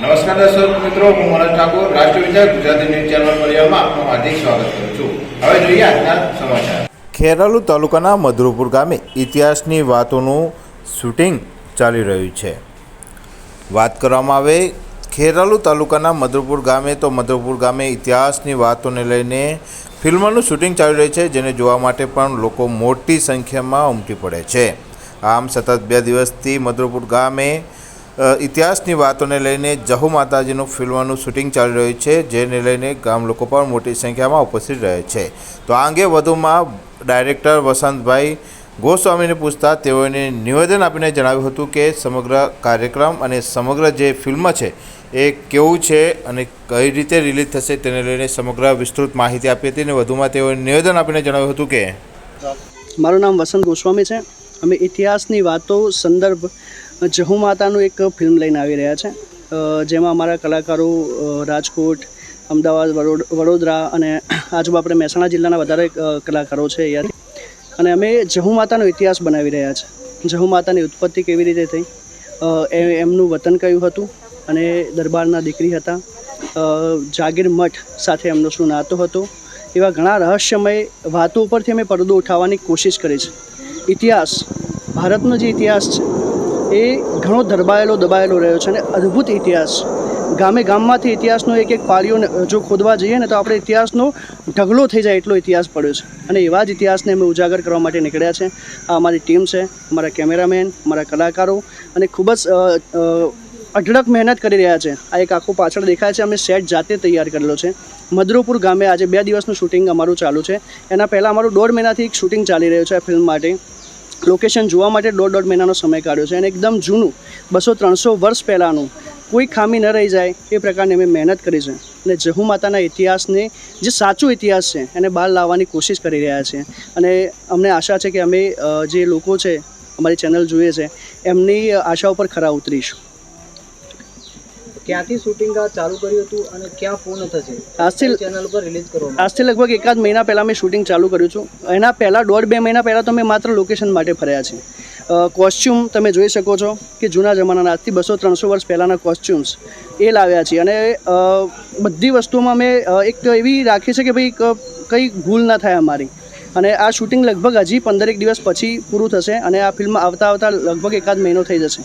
દર્શક મિત્રો, હું મનોજ ઠાકોર, રાષ્ટ્રીય વિચાર ગુજરાતી ન્યૂઝ ચેનલ પરિવારમાં આપનું હાર્દિક સ્વાગત કરું છું. હવે જોઈએ આજના સમાચાર. ખેરાલુ તાલુકાના મધુરપુર ગામે ઇતિહાસની વાતોનું શૂટિંગ ચાલી રહ્યું છે. વાત કરવામાં આવે, ખેરાલુ તાલુકાના મધુરપુર ગામે, તો મધુરપુર ગામે ઇતિહાસની વાતોને લઈને ફિલ્મનું શૂટિંગ ચાલી રહ્યું છે, જેને જોવા માટે પણ લોકો મોટી સંખ્યામાં ઉમટી પડે છે. આમ, સતત બે દિવસથી મધુરપુર ગામે ઇતિહાસની વાતોને લઈને જહુ માતાજીનું ફિલ્મનું શૂટિંગ ચાલી રહ્યું છે, જેને લઈને ગામ લોકો પણ મોટી સંખ્યામાં ઉપસ્થિત રહે છે. તો આ અંગે વધુમાં ડાયરેક્ટર વસંતભાઈ ગોસ્વામીને પૂછતા તેઓને નિવેદન આપીને જણાવ્યું હતું કે સમગ્ર કાર્યક્રમ અને સમગ્ર જે ફિલ્મ છે, એ કેવું છે અને કઈ રીતે રિલીઝ થશે તેને લઈને સમગ્ર વિસ્તૃત માહિતી આપી હતી અને વધુમાં તેઓએ નિવેદન આપીને જણાવ્યું હતું કે મારું નામ વસંત ગોસ્વામી છે. અમે ઇતિહાસની વાતો સંદર્ભ જહુ માતાનું એક ફિલ્મ લઈને આવી રહ્યા છે. જેમાં અમારા કલાકારો રાજકોટ, અમદાવાદ, વડોદ, વડોદરા અને આજુબાજુ આપણે મહેસાણા જિલ્લાના વધારે કલાકારો છે અહીંયાથી. અને અમે જહુ માતાનો ઇતિહાસ બનાવી રહ્યા છે. જહુ માતાની ઉત્પત્તિ કેવી રીતે થઈ? એમનું વતન કયું હતું? અને દરબારના દીકરી હતા? જાગીર મઠ સાથે એમનો શું નાતો હતો? એવા ઘણા રહસ્યમય વાતો ઉપરથી અમે પડદો ઉઠાવવાની કોશિશ કરી છે. ઇતિહાસ, ભારતનો જે ઇતિહાસ છે, એ ઘણો દરબાયેલો દબાયેલો રહ્યો છે અને અદ્ભુત ઇતિહાસ. ગામે ગામમાંથી ઇતિહાસનો એક એક પાળીઓ જો ખોદવા જઈએ ને તો આપણે ઇતિહાસનો ઢગલો થઈ જાય એટલો ઇતિહાસ પડ્યો છે. અને એવા જ ઇતિહાસને અમે ઉજાગર કરવા માટે નીકળ્યા છે. આ અમારી ટીમ છે, અમારા કેમેરામેન, અમારા કલાકારો અને ખૂબ જ અઢળક મહેનત કરી રહ્યા છે. આ એક આખું પાછળ દેખાય છે, અમે સેટ જાતે તૈયાર કરેલો છે. મધુરપુર ગામે આજે બે દિવસનું શૂટિંગ અમારું ચાલુ છે. એના પહેલાં અમારું દોઢ મહિનાથી એક શૂટિંગ ચાલી રહ્યું છે આ ફિલ્મ માટે. લોકેશન જોવા માટે દોઢ દોઢ મહિનાનો સમય કાઢ્યો છે અને એકદમ જૂનું, બસો ત્રણસો વર્ષ પહેલાંનું, કોઈ ખામી ન રહી જાય એ પ્રકારની અમે મહેનત કરી છે. અને જહુ માતાના ઇતિહાસને, જે સાચો ઇતિહાસ છે, એને બહાર લાવવાની કોશિશ કરી રહ્યા છે. અને અમને આશા છે કે અમે જે લોકો છે, અમારી ચેનલ જોઈએ છે, એમની આશા ઉપર ખરા ઉતરીશું. ક્યાંથી શૂટિંગ ચાલુ કર્યું હતું અને ક્યાં પૂર્ણ થશે આજથી ચેનલ ઉપર રિલીઝ કરો આજથી લગભગ એકાદ મહિના પહેલાં મેં શૂટિંગ ચાલુ કર્યું છું. એના પહેલાં દોઢ બે મહિના પહેલાં તો મેં માત્ર લોકેશન માટે ફર્યા છે કોસ્ચ્યુમ તમે જોઈ શકો છો કે જૂના જમાનાના આજથી બસો ત્રણસો વર્ષ પહેલાંના કોસ્ચ્યુમ્સ એ લાવ્યા છે અને બધી વસ્તુઓમાં મેં એક એવી રાખી છે કે ભાઈ કંઈ ભૂલ ના થાય અમારી. અને આ શૂટિંગ લગભગ હજી પંદરેક દિવસ પછી પૂરું થશે અને આ ફિલ્મ આવતા આવતા લગભગ એકાદ મહિનો થઈ જશે.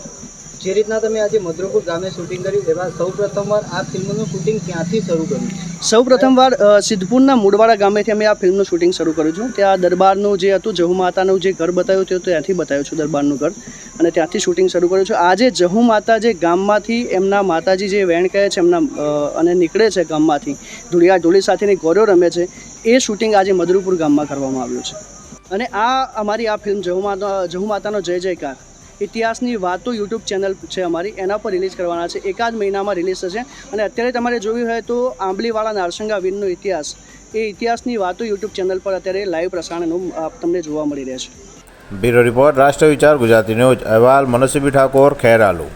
જે રીતના તમે આજે મધુરપુર ગામે શૂટિંગ કર્યું એવા સૌ પ્રથમવાર આ ફિલ્મનું શૂટિંગ ક્યાંથી શરૂ કર્યું? સૌ પ્રથમવાર સિદ્ધપુરના મૂળવાડા ગામેથી અમે આ ફિલ્મનું શૂટિંગ શરૂ કર્યું છું. ત્યાં દરબારનું જે હતું, જહુ માતાનું જે ઘર બતાવ્યું હતું ત્યાંથી બતાવ્યું છું, દરબારનું ઘર. અને ત્યાંથી શૂટિંગ શરૂ કર્યું છું. આજે જહુ માતા જે ગામમાંથી એમના માતાજી જે વેણ કહે છે, એમના અને નીકળે છે ગામમાંથી, ધૂળિયા ધૂળી સાથેની ગોરો રમે છે, એ શૂટિંગ આજે મધુરપુર ગામમાં કરવામાં આવ્યું છે. અને આ અમારી આ ફિલ્મ જહુ માતા, જહુ માતાનો જય જયકાર. ઇતિહાસની વાતો યુટ્યુબ ચેનલ છે અમારી, એના પર રિલીઝ કરવાના છે. એકાદ મહિનામાં રિલીઝ થશે. અને અત્યારે તમારે જોયું હોય તો આંબલીવાળા નારસંગા વીરનો ઇતિહાસ. એ ઇતિહાસની વાતો યુટ્યુબ ચેનલ પર અત્યારે લાઈવ પ્રસારણનું તમને જોવા મળી રહેશે બ્યુરો રિપોર્ટ, રાષ્ટ્ર વિચાર, ગુજરાતી ન્યૂઝ. અહેવાલ મનસુબી ઠાકોર, ખેરાલુ.